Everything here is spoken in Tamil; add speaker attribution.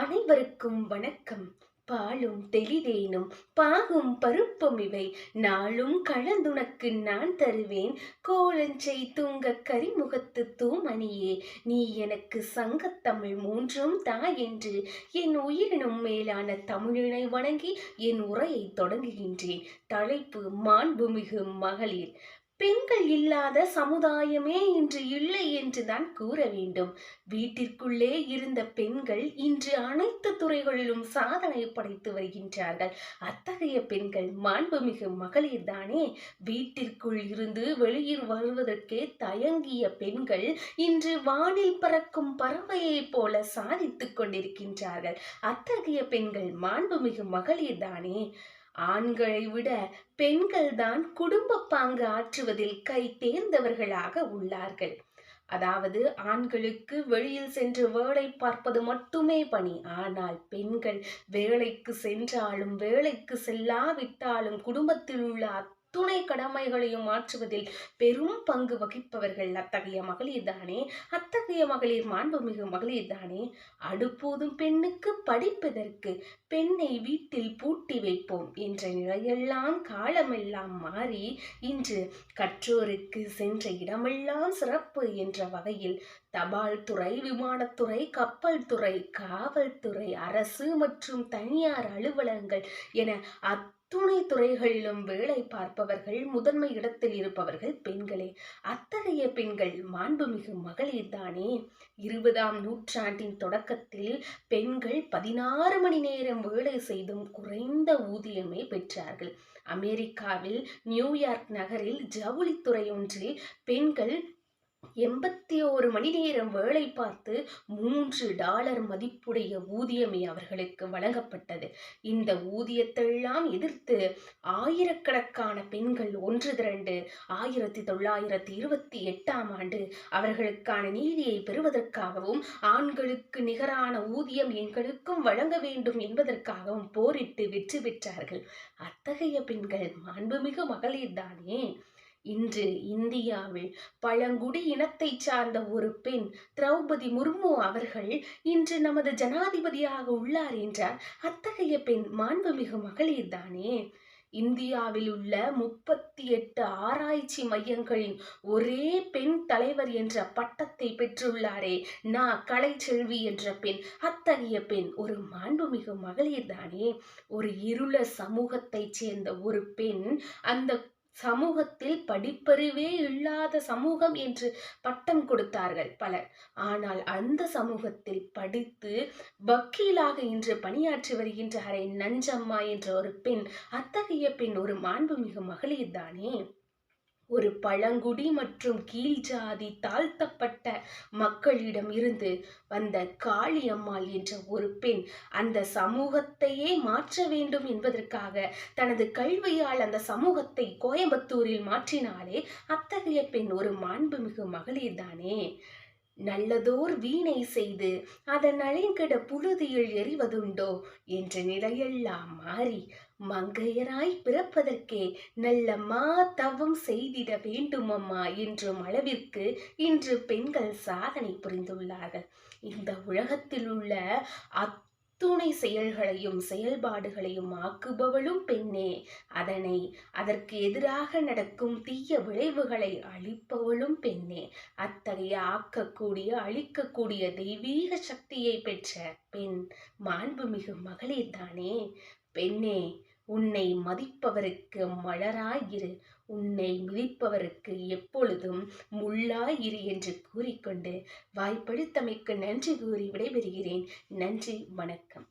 Speaker 1: அனைவருக்கும் வணக்கம் பாலும் தெளிதேனும் பாகும் பருப்பும் இவை நாளும் கலந்துனக்கு நான் தருவேன் கோலஞ்சை தூங்க கரிமுகத்து தூமணியே நீ எனக்கு சங்கத்தமிழ் மூன்றும் தா என்று என் உயிரினும் மேலான தமிழினை வணங்கி என் உரையை தொடங்குகின்றேன் தலைப்பு மாண்புமிகு மகளிர் பெண்கள் இல்லாத சமுதாயமே இன்று இல்லை என்றுதான் கூற வேண்டும் வீட்டிற்குள்ளே இருந்த பெண்கள் இன்று அனைத்து துறைகளிலும் சாதனை படைத்து வருகின்றார்கள் அத்தகைய பெண்கள் மாண்புமிகு மகளிர் தானே வீட்டிற்குள் இருந்து வெளியில் வருவதற்கே தயங்கிய பெண்கள் இன்று வானில் பறக்கும் பறவையைப் போல சாதித்துக் கொண்டிருக்கின்றார்கள் அத்தகைய பெண்கள் மாண்புமிகு மகளிர் தானே ஆண்களை விட பெண்கள்தான் குடும்ப பாங்கு ஆற்றுவதில் கை தேர்ந்தவர்களாக உள்ளார்கள் அதாவது ஆண்களுக்கு வெளியில் சென்று வேலை பார்ப்பது மட்டுமே பணி ஆனால் பெண்கள் வேலைக்கு சென்றாலும் வேலைக்கு செல்லாவிட்டாலும் குடும்பத்தில் உள்ள அத்துணை கடமைகளையும் மாற்றுவதில் பெரும் பங்கு வகிப்பவர்கள் அத்தகைய மகளிர் தானே அத்தகைய மகளிர் மாண்புமிகு மகளிர் தானே அடுப்போதும் பெண்ணுக்கு படிப்பதற்கு பெண்ணை வீட்டில் பூட்டி வைப்போம் என்ற நிலையெல்லாம் காலமெல்லாம் மாறி இன்று கற்றோருக்கு சென்ற இடமெல்லாம் சிறப்பு என்ற வகையில் தபால் துறை விமானத்துறை கப்பல் துறை காவல்துறை அரசு மற்றும் தனியார் அலுவலகங்கள் என அத் துணை துறைகளிலும் வேலை பார்ப்பவர்கள் முதன்மை இடத்தில் இருப்பவர்கள் பெண்களே அத்தகைய பெண்கள் மாண்புமிகு மகளிர் தானே இருபதாம் நூற்றாண்டின் தொடக்கத்தில் பெண்கள் பதினாறு மணி நேரம் வேலை செய்தும் குறைந்த ஊதியமே பெற்றார்கள் அமெரிக்காவில் நியூயார்க் நகரில் ஜவுளித்துறை ஒன்றில் பெண்கள் எண்பத்தி ஒரு மணி நேரம் வேலை பார்த்து மூன்று டாலர் மதிப்புடைய ஊதியமே அவர்களுக்கு வழங்கப்பட்டது இந்த ஊதியத்தெல்லாம் எதிர்த்து ஆயிரக்கணக்கான பெண்கள் ஒன்று திரண்டு ஆயிரத்தி தொள்ளாயிரத்தி இருபத்தி எட்டாம் ஆண்டு அவர்களுக்கான நீதியை பெறுவதற்காகவும் ஆண்களுக்கு நிகரான ஊதியம் எங்களுக்கும் வழங்க வேண்டும் என்பதற்காகவும் போரிட்டு வெற்றி பெற்றார்கள் அத்தகைய பெண்கள் மாண்புமிகு மகளிர் தானே இன்று இந்தியாவில் பழங்குடி இனத்தைச் சார்ந்த ஒரு பெண் திரௌபதி முர்மு அவர்கள் இன்று நமது ஜனாதிபதியாக உள்ளார் என்றார் அத்தகைய பெண் மாண்புமிகு மகளிர் தானே இந்தியாவில் உள்ள முப்பத்தி எட்டு ஆராய்ச்சி மையங்களின் ஒரே பெண் தலைவர் என்ற பட்டத்தை பெற்றுள்ளாரே நா செல்வி என்ற பெண் அத்தகைய பெண் ஒரு மாண்புமிகு மகளிர் தானே ஒரு இருள சமூகத்தைச் சேர்ந்த ஒரு பெண் அந்த சமூகத்தில் படிப்பறிவே இல்லாத சமூகம் என்று பட்டம் கொடுத்தார்கள் பலர் ஆனால் அந்த சமூகத்தில் படித்து வக்கீலாக இன்று பணியாற்றி வருகின்ற அரை நஞ்சம்மா என்ற ஒரு பெண் அத்தகைய பெண் ஒரு மாண்புமிகு மகளிர் தானே ஒரு பழங்குடி மற்றும் கீழ் ஜாதி தாழ்த்தப்பட்ட மக்களிடம் இருந்து வந்த காளியம்மாள் என்ற ஒரு பெண் அந்த சமூகத்தையே மாற்ற வேண்டும் என்பதற்காக தனது கல்வியால் அந்த சமூகத்தை கோயம்புத்தூரில் மாற்றினாலே அத்தகைய பெண் ஒரு மாண்புமிகு மகளிர் தானே நல்லதோர் வீணை செய்து அதன் அலைங்கட புழுதியில் எறிவதுண்டோ என்ற நிலையெல்லாம் மாறி மங்கையராய் பிறப்பதற்கே நல்ல மா தவம் செய்திட வேண்டுமம்மா என்றும் அளவிற்கு இன்று பெண்கள் சாதனை புரிந்துள்ளார்கள் இந்த உலகத்தில் உள்ள அத் துணை செயல்களையும் செயல்பாடுகளையும் ஆக்குபவளும் பெண்ணே அதனை அதற்கு எதிராக நடக்கும் தீய விளைவுகளை அழிப்பவளும் பெண்ணே அத்தகைய ஆக்கக்கூடிய அழிக்கக்கூடிய தெய்வீக சக்தியை பெற்ற பெண் மாண்புமிகு மகளிர் தானே பெண்ணே உன்னை மதிப்பவருக்கு மலராயிரு உன்னை மிதிப்பவருக்கு எப்பொழுதும் முள்ளாயிரு என்று கூறிக்கொண்டு வாய்ப்படுத்தமைக்கு நன்றி கூறி விடைபெறுகிறேன் நன்றி வணக்கம்